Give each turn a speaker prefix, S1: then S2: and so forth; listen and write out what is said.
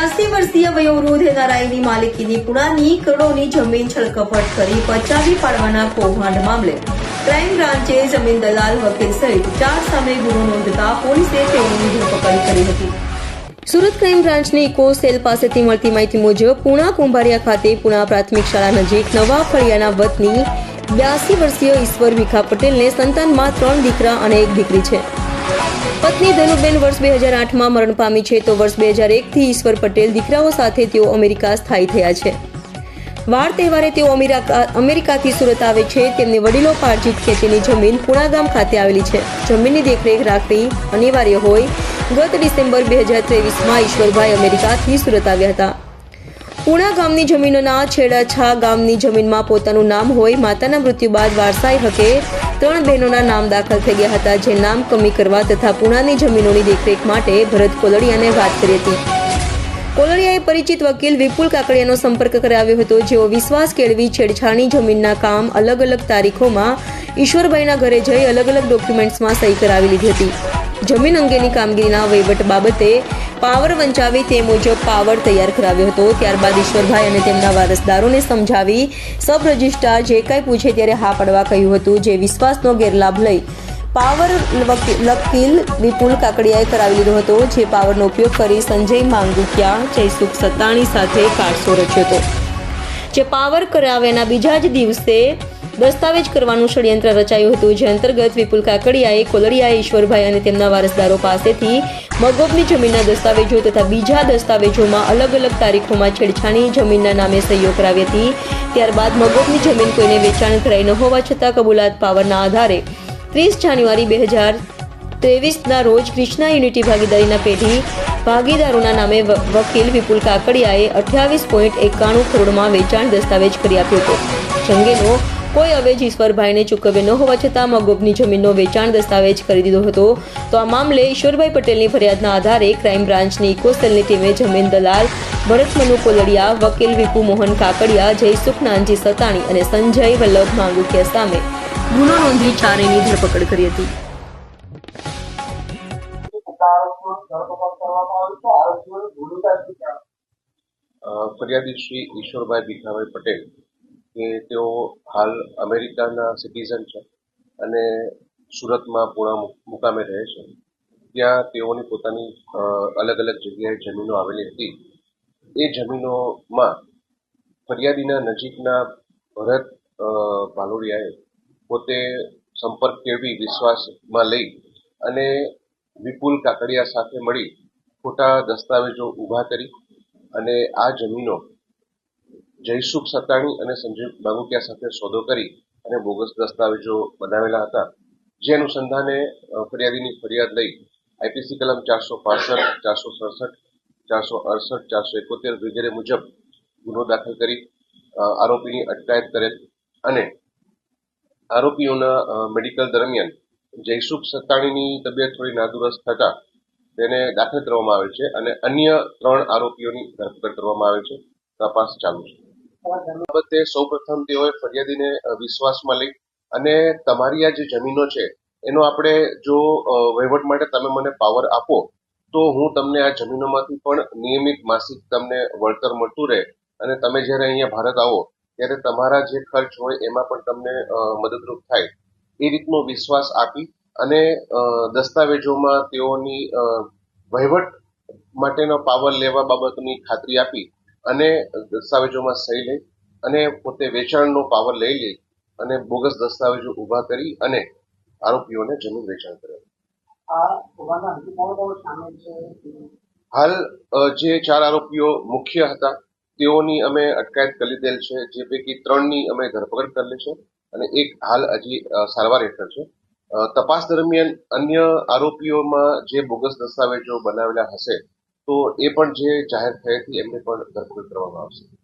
S1: બ્યાસી વર્ષીય વયોવૃદ્ધ નારાયણની માલિકીની પુણાની કરોડોની જમીન છળકપટ કરી પચાવી પાડવાના કૌભાંડ મામલે ક્રાઇમ બ્રાન્ચે જમીન દલાલ વકીલ સહિત ચાર સામે ગુનો નોંધતા પોલીસે તેઓની ધરપકડ કરી હતી. સુરત ક્રાઇમ બ્રાન્ચની ઇકો સેલ પાસેથી મળતી માહિતી મુજબ પુણા કુંભારિયા ખાતે પુણા પ્રાથમિક શાળા નજીક નવા ફળિયાના વતની બ્યાસી વર્ષીય ઈશ્વર ભીખા પટેલને સંતાનમાં ત્રણ દીકરા અને એક દીકરી છે. પત્ની ધનુબેન વર્ષ બે હજાર આઠમાં મરણ પામી છે તો વર્ષ બે હજાર એકથી ઈશ્વર પટેલ દીકરાઓ સાથે તેઓ અમેરિકા સ્થાયી થયા છે. વાર તહેવારે તેઓ અમેરિકાથી સુરત આવે છે. તેમને વડીલો પાર્જિત ખેતીની જમીન પુણાગામ ખાતે આવેલી છે. જમીનની દેખરેખ રાખવી અનિવાર્ય હોય. ગત ડિસેમ્બર બે હજાર ત્રેવીસમાં ઈશ્વરભાઈ અમેરિકાથી સુરત આવ્યા હતા. પુણા ગામની જમીનોના છેડાછા ગામની જમીનમાં પોતાનું નામ હોય, માતાના મૃત્યુ બાદ વારસાઈ હકે ત્રણ બહેનોના નામ દાખલ થઈ ગયા હતા, જે નામ કમી કરવા તથા પુણાની જમીનોની દેખરેખ માટે ભરત કોલડિયાને વાત કરી હતી. કોલડિયાએ પરિચિત વકીલ વિપુલ કાકડિયાનો સંપર્ક કરાવ્યો હતો, જેઓ વિશ્વાસ કેળવી છેડછાડની જમીનના કામ અલગ અલગ તારીખોમાં ઈશ્વરભાઈના ઘરે જઈ અલગ અલગ ડોક્યુમેન્ટ્સમાં સહી કરાવી લીધી હતી. જમીન અંગેની કામગીરીના વહીવટ બાબતે પાવર વંચાવી તે મુજબ પાવર તૈયાર કરાવ્યો હતો. ત્યારબાદ ઈશ્વરભાઈ અને તેમના વારસદારોને સમજાવી સબ રજિસ્ટ્રાર જે કંઈ પૂછે ત્યારે હા પાડવા કહ્યું હતું. જે વિશ્વાસનો ગેરલાભ લઈ પાવર વકી- વકીલ વિપુલ કાકડિયાએ કરાવી લીધો હતો. જે પાવરનો ઉપયોગ કરી સંજય માંગુકિયા, જયસુખ સત્તાણી સાથે કારસો રચ્યો હતો. જે પાવર કરાવ્યાના બીજા જ દિવસે દસ્તાવેજ કરવાનું ષડયંત્ર રચાયું હતું, જે અંતર્ગત વિપુલ કાકડિયાએ કોલડિયાએ ઈશ્વરભાઈ અને તેમના વારસદારો પાસેથી મગોબની જમીનના દસ્તાવેજો તથા બીજા દસ્તાવેજોમાં અલગ અલગ તારીખોમાં છેડછાણી જમીનના નામે સહીઓ કરાવી હતી. ત્યારબાદ મગોબની જમીન કોઈને વેચાણ કરાઈ ન હોવા છતાં કબૂલાત પાવરના આધારે ત્રીસ જાન્યુઆરી બે હજાર ત્રેવીસના રોજ ક્રિષ્ના યુનિટી ભાગીદારીના પેઢી ભાગીદારોના નામે વકીલ વિપુલ કાકડિયાએ અઠ્યાવીસ પોઈન્ટ એકાણું કરોડમાં વેચાણ દસ્તાવેજ કરી આપ્યો હતો. જંગેનો કોઈ અવેજ ઈશ્વરભાઈને ચૂકવ્યો ન હોવા છતાં મગોબની જમીનનો વેચાણ દસ્તાવેજ કરી દીધો હતો. તો આ મામલે ઈશ્વરભાઈ પટેલની ફરિયાદના આધારે ક્રાઇમ બ્રાન્ચની ઇકોસેલની ટીમે જમીન દલાલ ભરત મનુ કોલડિયા, વકીલ વિપુ મોહન કાકડિયા જયસુખ નાનજી સતાણી અને સંજય વલ્લભ માંગુકિયા સામે ગુનો નોંધી ચારેની ધરપકડ કરી હતી.
S2: ફરિયાદી શ્રી ઈશ્વરભાઈ ભીખાભાઈ પટેલ. કે તેઓ હાલ અમેરિકાના સિટીઝન છે અને સુરતમાં પૂણા મુકામે રહે છે. ત્યાં તેઓની પોતાની અલગ અલગ જગ્યાએ જમીનો આવેલી હતી. એ જમીનોમાં ફરિયાદીના નજીકના ભરત ભાલોડિયાએ પોતે સંપર્ક કેળવી વિશ્વાસમાં લઈ અને વિપુલ કાકડિયા સાથે મળી ખોટા દસ્તાવેજો ઊભા કરી અને આ જમીનો જયસુખ સત્તાણી અને સંજીવ બાગુકિયા સાથે સોદો કરી અને બોગસ દસ્તાવેજો બનાવેલા હતા. જે અનુસંધાને ફરિયાદીની ફરિયાદ લઈ આઈપીસી કલમ ચારસો પાસઠ, ચારસો સડસઠ, ચારસો અડસઠ, ચારસો એકોતેર વગેરે મુજબ ગુનો દાખલ કરી આરોપીની અટકાયત કરેલ અને આરોપીઓના મેડિકલ દરમિયાન જયસુખ સત્તાણીની તબિયત થોડી નાદુરસ્ત થતા તેને દાખલ કરવામાં આવે છે અને અન્ય ત્રણ આરોપીઓની ધરપકડ કરવામાં આવે છે. તપાસ ચાલુ છે. બાબતે સૌપ્રથમ તેઓએ ફરિયાદીને વિશ્વાસમાં લઈ અને તમારી આ જે જમીનો છે, એનો આપણે જો વહીવટ માટે તમે મને પાવર આપો, તો હું તમને આ જમીનોમાંથી પણ નિયમિત માસિક તમને વળતર મળતું રહે. અને તમે જ્યારે અહીંયા ભારત આવો, ત્યારે તમારા જે ખર્ચ હોય એમાં પણ તમને મદદરૂપ થાય. એ રીતનો વિશ્વાસ આપી અને દસ્તાવેજોમાં તેઓની વહીવટ માટેનો પાવર લેવા બાબતની ખાતરી આપી અને દસ્તાવેજોમાં સહી લઈ અને પોતે વેચાણનો પાવર લઈ લઈ અને બોગસ દસ્તાવેજો ઊભા કરી અને આરોપીઓને જમીન વેચાણ કરે
S3: આ હોવાના હજુ કોણ કોણ સામેલ છે?
S2: હાલ જે ચાર આરોપીઓ મુખ્ય હતા તેઓની અમે અટકાયત કરી દેલ છે. જે પૈકી ત્રણની અમે ધરપકડ કરેલી છે અને એક હાલ હજી સારવાર હેઠળ છે. તપાસ દરમિયાન અન્ય આરોપીઓમાં જે બોગસ દસ્તાવેજો બનાવેલા હશે તો એ પણ જે જાહેર થયેથી એમને પણ ધરપકડ કરવામાં આવશે.